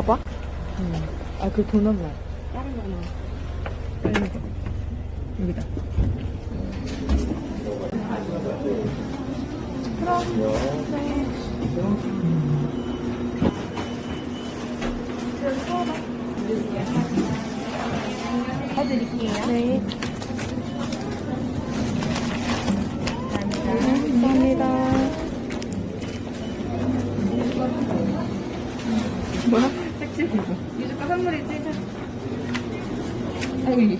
봐봐. 음. 아, 그 도넛 말. 다른 거 말. 음. 여기다. 그럼, 네. 드릴게요. 네. 감사합니다. 감사합니다. 뭐야? 찢어. 유주가 선물이 찢어. 아기